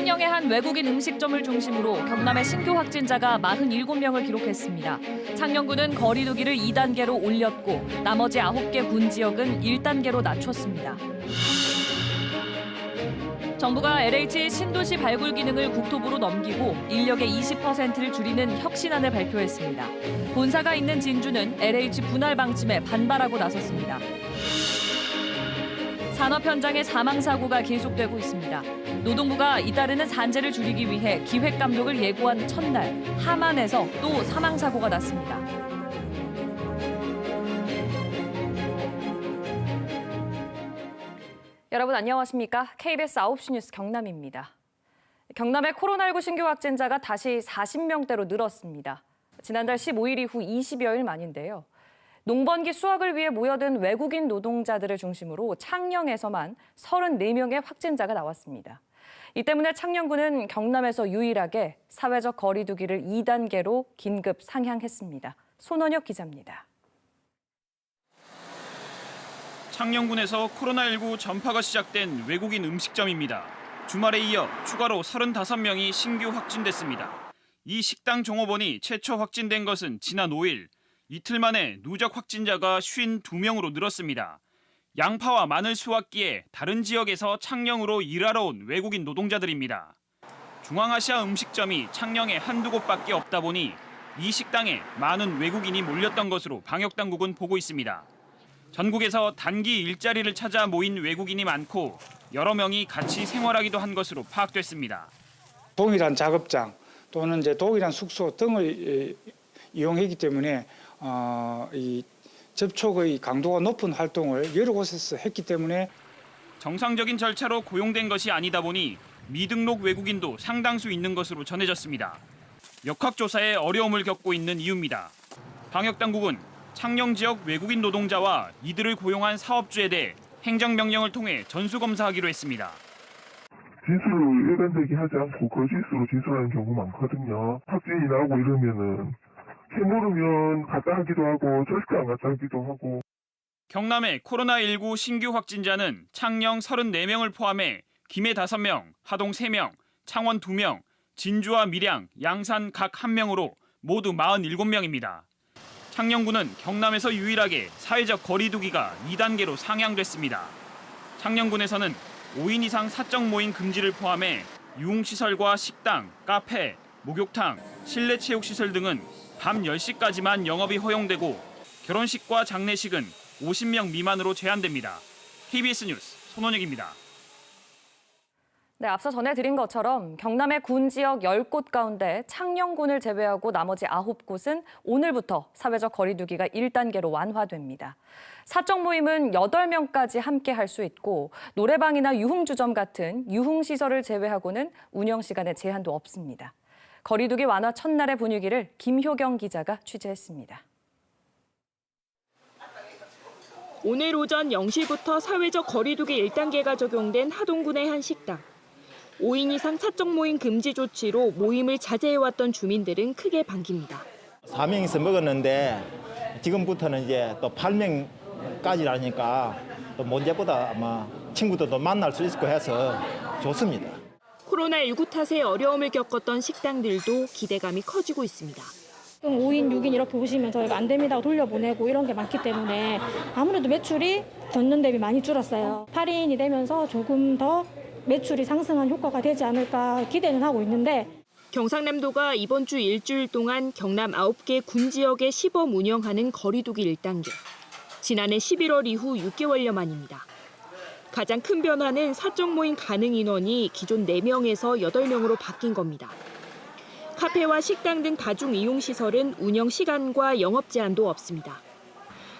창녕의 한 외국인 음식점을 중심으로 경남의 신규 확진자가 47명을 기록했습니다. 창녕군은 거리두기를 2단계로 올렸고 나머지 9개 군 지역은 1단계로 낮췄습니다. 정부가 LH 신도시 발굴 기능을 국토부로 넘기고 인력의 20%를 줄이는 혁신안을 발표했습니다. 본사가 있는 진주는 LH 분할 방침에 반발하고 나섰습니다. 산업 현장의 사망 사고가 계속되고 있습니다. 노동부가 잇따르는 산재를 줄이기 위해 기획 감독을 예고한 첫날 하만에서 또 사망 사고가 났습니다. 여러분 안녕하십니까? KBS 9시 뉴스 경남입니다. 경남의 코로나19 신규 확진자가 다시 40명대로 늘었습니다. 지난달 15일 이후 20여일 만인데요. 농번기 수확을 위해 모여든 외국인 노동자들을 중심으로 창녕에서만 34명의 확진자가 나왔습니다. 이 때문에 창녕군은 경남에서 유일하게 사회적 거리두기를 2단계로 긴급 상향했습니다. 손원혁 기자입니다. 창녕군에서 코로나19 전파가 시작된 외국인 음식점입니다. 주말에 이어 추가로 35명이 신규 확진됐습니다. 이 식당 종업원이 최초 확진된 것은 지난 5일. 이틀 만에 누적 확진자가 52명으로 늘었습니다. 양파와 마늘 수확기에 다른 지역에서 창녕으로 일하러 온 외국인 노동자들입니다. 중앙아시아 음식점이 창녕에 한두 곳밖에 없다 보니 이 식당에 많은 외국인이 몰렸던 것으로 방역당국은 보고 있습니다. 전국에서 단기 일자리를 찾아 모인 외국인이 많고 여러 명이 같이 생활하기도 한 것으로 파악됐습니다. 동일한 작업장 또는 이제 동일한 숙소 등을 에, 이용했기 때문에 어, 이 접촉의 강도가 높은 활동을 여러 곳에서 했기 때문에 정상적인 절차로 고용된 것이 아니다 보니 미등록 외국인도 상당수 있는 것으로 전해졌습니다. 역학조사에 어려움을 겪고 있는 이유입니다. 방역당국은 창녕 지역 외국인 노동자와 이들을 고용한 사업주에 대해 행정명령을 통해 전수검사하기로 했습니다. 진술을 일관되게 하지 않고 거짓으로 진술하는 경우 많거든요. 확진이 나오고 이러면은 캐물으면 갔다 하기도 하고 절대 안 갔다 하기도 하고 경남의 코로나19 신규 확진자는 창녕 34명을 포함해 김해 5명, 하동 3명, 창원 2명, 진주와 밀양, 양산 각 1명으로 모두 47명입니다. 창녕군은 경남에서 유일하게 사회적 거리두기가 2단계로 상향됐습니다. 창녕군에서는 5인 이상 사적 모임 금지를 포함해 유흥시설과 식당, 카페, 목욕탕, 실내 체육시설 등은 밤 10시까지만 영업이 허용되고 결혼식과 장례식은 50명 미만으로 제한됩니다. KBS 뉴스 손원혁입니다. 네, 앞서 전해드린 것처럼 경남의 군 지역 10곳 가운데 창녕군을 제외하고 나머지 9곳은 오늘부터 사회적 거리두기가 1단계로 완화됩니다. 사적 모임은 8명까지 함께 할 수 있고 노래방이나 유흥주점 같은 유흥시설을 제외하고는 운영 시간에 제한도 없습니다. 거리두기 완화 첫날의 분위기를 김효경 기자가 취재했습니다. 오늘 오전 0시부터 사회적 거리두기 1단계가 적용된 하동군의 한 식당. 5인 이상 사적 모임 금지 조치로 모임을 자제해왔던 주민들은 크게 반깁니다. 4명이서 먹었는데 지금부터는 이제 또 8명까지라니까 또 문제보다 아마 친구들도 만날 수 있을 거 해서 좋습니다. 코로나19 탓에 어려움을 겪었던 식당들도 기대감이 커지고 있습니다. 5인, 6인 이렇게 오시면 저희가 안 됩니다 돌려보내고 이런 게 많기 때문에 아무래도 매출이 전년 대비 많이 줄었어요. 8인이 되면서 조금 더 매출이 상승한 효과가 되지 않을까 기대는 하고 있는데 경상남도가 이번 주 일주일 동안 경남 9개 군 지역에 시범 운영하는 거리두기 1단계. 지난해 11월 이후 6개월여 만입니다. 가장 큰 변화는 사적 모임 가능 인원이 기존 4명에서 8명으로 바뀐 겁니다. 카페와 식당 등 다중 이용 시설은 운영 시간과 영업 제한도 없습니다.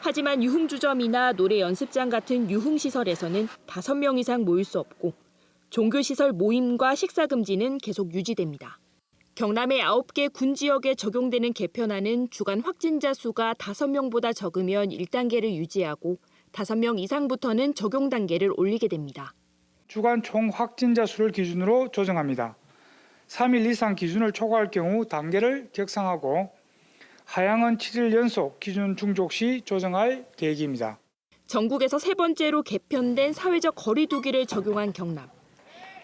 하지만 유흥주점이나 노래 연습장 같은 유흥 시설에서는 5명 이상 모일 수 없고 종교 시설 모임과 식사 금지는 계속 유지됩니다. 경남의 9개 군 지역에 적용되는 개편안은 주간 확진자 수가 5명보다 적으면 1단계를 유지하고 5명 이상부터는 적용 단계를 올리게 됩니다. 주간 총 확진자 수를 기준으로 조정합니다. 3일 이상 기준을 초과할 경우 단계를 격상하고 하향은 7일 연속 기준 중족 시 조정할 계획입니다. 전국에서 세 번째로 개편된 사회적 거리두기를 적용한 경남.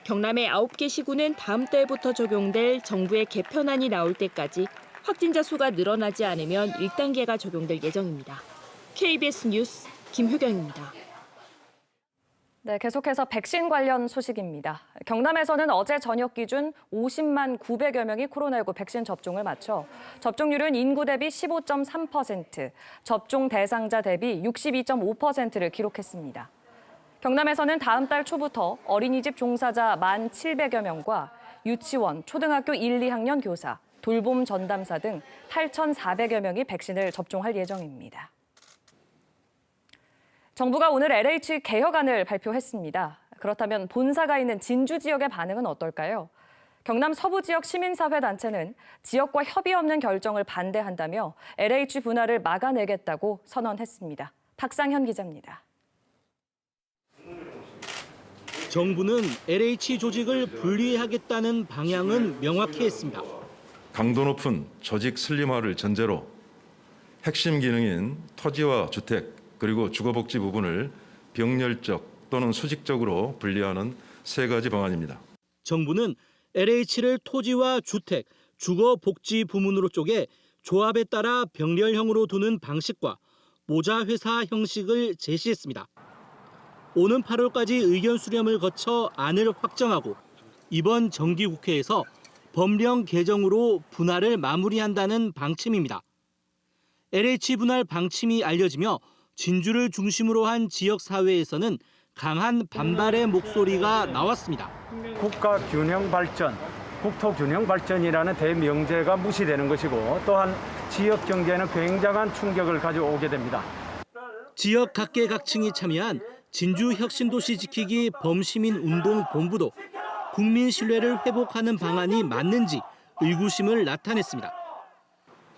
경남의 9개 시군은 다음 달부터 적용될 정부의 개편안이 나올 때까지 확진자 수가 늘어나지 않으면 1단계가 적용될 예정입니다. KBS 뉴스 김효경입니다. 네, 계속해서 백신 관련 소식입니다. 경남에서는 어제 저녁 기준 50만 900여 명이 코로나19 백신 접종을 마쳐 접종률은 인구 대비 15.3%, 접종 대상자 대비 62.5%를 기록했습니다. 경남에서는 다음 달 초부터 어린이집 종사자 1만 700여 명과 유치원, 초등학교 1, 2학년 교사, 돌봄 전담사 등 8,400여 명이 백신을 접종할 예정입니다. 정부가 오늘 LH 개혁안을 발표했습니다. 그렇다면 본사가 있는 진주 지역의 반응은 어떨까요? 경남 서부 지역 시민사회 단체는 지역과 협의 없는 결정을 반대한다며 LH 분할을 막아내겠다고 선언했습니다. 박상현 기자입니다. 정부는 LH 조직을 분리하겠다는 방향은 명확히 했습니다. 강도 높은 조직 슬림화를 전제로 핵심 기능인 토지와 주택 그리고 주거복지 부분을 병렬적 또는 수직적으로 분리하는 세 가지 방안입니다. 정부는 LH를 토지와 주택, 주거 복지 부문으로 쪼개 조합에 따라 병렬형으로 두는 방식과 모자 회사 형식을 제시했습니다. 오는 8월까지 의견 수렴을 거쳐 안을 확정하고 이번 정기국회에서 법령 개정으로 분할을 마무리한다는 방침입니다. LH 분할 방침이 알려지며 진주를 중심으로 한 지역 사회에서는 강한 반발의 목소리가 나왔습니다. 국가 균형 발전, 국토 균형 발전이라는 대명제가 무시되는 것이고 또한 지역 경제에는 굉장한 충격을 가져오게 됩니다. 지역 각계각층이 참여한 진주 혁신도시 지키기 범시민 운동 본부도 국민 신뢰를 회복하는 방안이 맞는지 의구심을 나타냈습니다.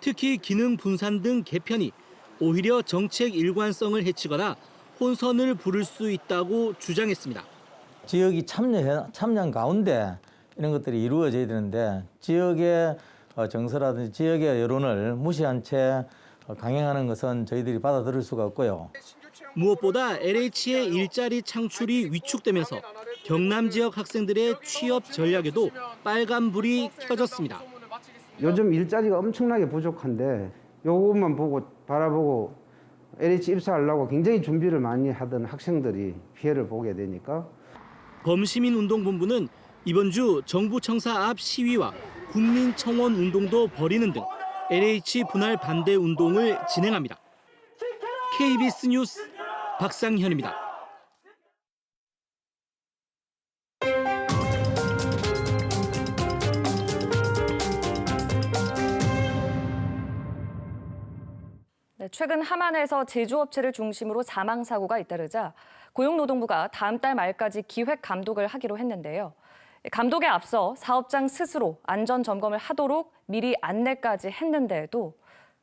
특히 기능 분산 등 개편이 오히려 정책 일관성을 해치거나 혼선을 부를 수 있다고 주장했습니다. 지역이 참여 참여한 가운데 이런 것들이 이루어져야 되는데 지역의 어, 정서라든지 지역의 여론을 무시한 채 어, 강행하는 것은 저희들이 받아들일 수가 없고요. 무엇보다 LH의 일자리 창출이 위축되면서 경남 지역 학생들의 취업 전략에도 빨간불이 켜졌습니다. 요즘 일자리가 엄청나게 부족한데 요것만 보고 바라보고 LH 입사하려고 굉장히 준비를 많이 하던 학생들이 피해를 보게 되니까 범시민운동본부는 이번 주 정부 청사 앞 시위와 국민청원 운동도 벌이는 등 LH 분할 반대 운동을 진행합니다. KBS 뉴스 박상현입니다. 네, 최근 함안에서 제조업체를 중심으로 사망 사고가 잇따르자 고용노동부가 다음 달 말까지 기획 감독을 하기로 했는데요. 감독에 앞서 사업장 스스로 안전 점검을 하도록 미리 안내까지 했는데도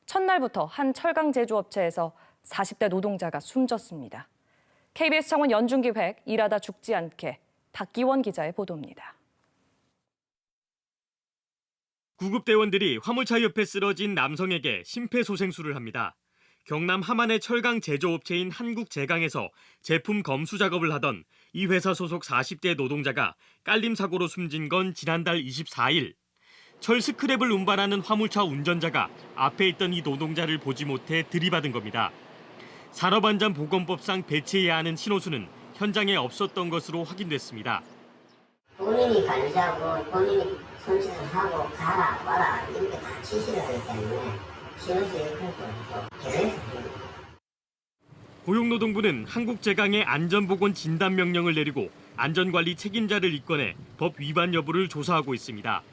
첫날부터 한 철강 제조업체에서 40대 노동자가 숨졌습니다. KBS 창원 연중기획 일하다 죽지 않게 박기원 기자의 보도입니다. 구급대원들이 화물차 옆에 쓰러진 남성에게 심폐소생술을 합니다. 경남 함안의 철강 제조업체인 한국제강에서 제품 검수 작업을 하던 이 회사 소속 40대 노동자가 깔림 사고로 숨진 건 지난달 24일. 철 스크랩을 운반하는 화물차 운전자가 앞에 있던 이 노동자를 보지 못해 들이받은 겁니다. 산업안전보건법상 배치해야 하는 신호수는 현장에 없었던 것으로 확인됐습니다. 본인이 관리자고 본인이 손짓을 하고 가라 와라 이렇게 다 지시를 하기 때문에 고용노동부는 한국제강에 안전보건 진단 명령을 내리고 안전관리 책임자를 입건해 법 위반 여부를 조사하고 있습니다.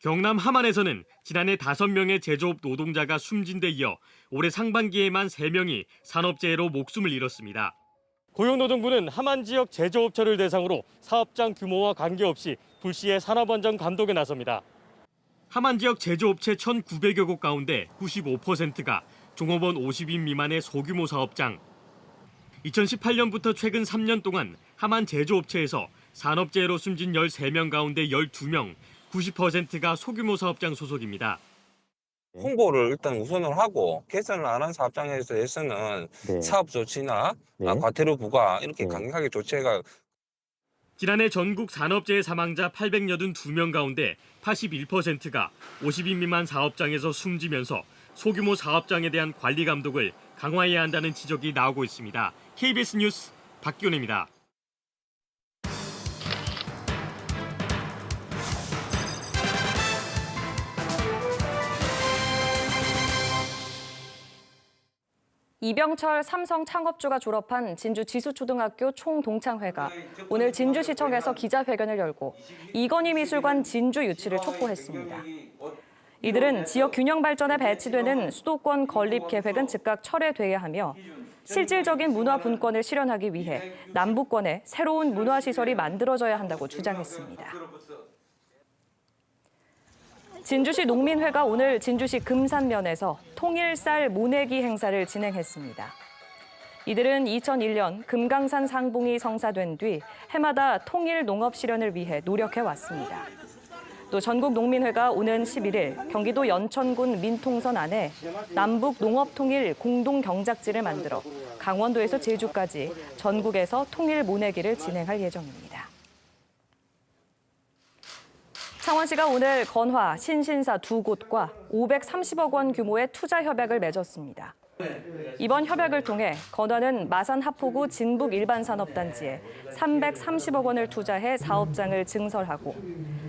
경남 함안에서는 지난해 5명의 제조업 노동자가 숨진 데 이어 올해 상반기에만 3명이 산업재해로 목숨을 잃었습니다. 고용노동부는 함안 지역 제조업체를 대상으로 사업장 규모와 관계없이 불시에 산업안전 감독에 나섭니다. 함안 지역 제조업체 1,900여 곳 가운데 95%가 종업원 50인 미만의 소규모 사업장. 2018년부터 최근 3년 동안 함안 제조업체에서 산업재해로 숨진 13명 가운데 12명, 90%가 소규모 사업장 소속입니다. 홍보를 일단 우선을 하고 개선을 안 한 사업장에 대해서는 사업 조치나 아, 과태료 부과 이렇게 강력하게 조치해가 지난해 전국 산업재해 사망자 882명 가운데 81%가 50인 미만 사업장에서 숨지면서 소규모 사업장에 대한 관리 감독을 강화해야 한다는 지적이 나오고 있습니다. KBS 뉴스 박기훈입니다. 이병철 삼성 창업주가 졸업한 진주 지수초등학교 총동창회가 오늘 진주시청에서 기자회견을 열고 이건희 미술관 진주 유치를 촉구했습니다. 이들은 지역 균형 발전에 배치되는 수도권 건립 계획은 즉각 철회돼야 하며 실질적인 문화 분권을 실현하기 위해 남부권에 새로운 문화 시설이 만들어져야 한다고 주장했습니다. 진주시 농민회가 오늘 진주시 금산면에서 통일쌀 모내기 행사를 진행했습니다. 이들은 2001년 금강산 상봉이 성사된 뒤 해마다 통일 농업 실현을 위해 노력해 왔습니다. 또 전국 농민회가 오는 11일 경기도 연천군 민통선 안에 남북 농업 통일 공동 경작지를 만들어 강원도에서 제주까지 전국에서 통일 모내기를 진행할 예정입니다. 창원시가 오늘 건화, 신신사 두 곳과 530억 원 규모의 투자 협약을 맺었습니다. 이번 협약을 통해 건화는 마산 하포구 진북 일반산업단지에 330억 원을 투자해 사업장을 증설하고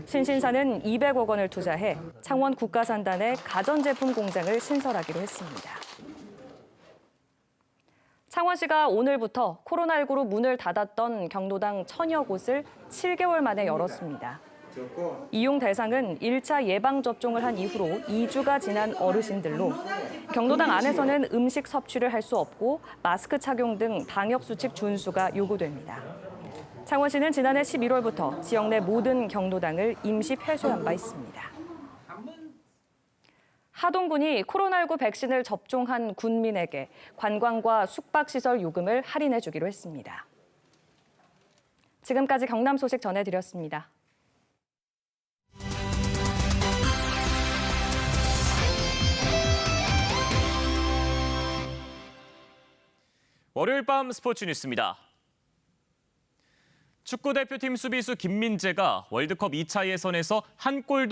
신신사는 200억 원을 투자해 창원 국가산단에 가전제품 공장을 신설하기로 했습니다. 창원시가 오늘부터 코로나19로 문을 닫았던 경로당 천여 곳을 7개월 만에 열었습니다. 이용 대상은 1차 예방접종을 한 이후로 2주가 지난 어르신들로 경로당 안에서는 음식 섭취를 할 수 없고 마스크 착용 등 방역수칙 준수가 요구됩니다. 창원시는 지난해 11월부터 지역 내 모든 경로당을 임시 폐쇄한 바 있습니다. 하동군이 코로나19 백신을 접종한 군민에게 관광과 숙박시설 요금을 할인해 주기로 했습니다. 지금까지 경남 소식 전해드렸습니다. 월요일 밤 스포츠 뉴스입니다. 축구 대표팀 수비수 김민재가 월드컵 2차 예선에서 한 골도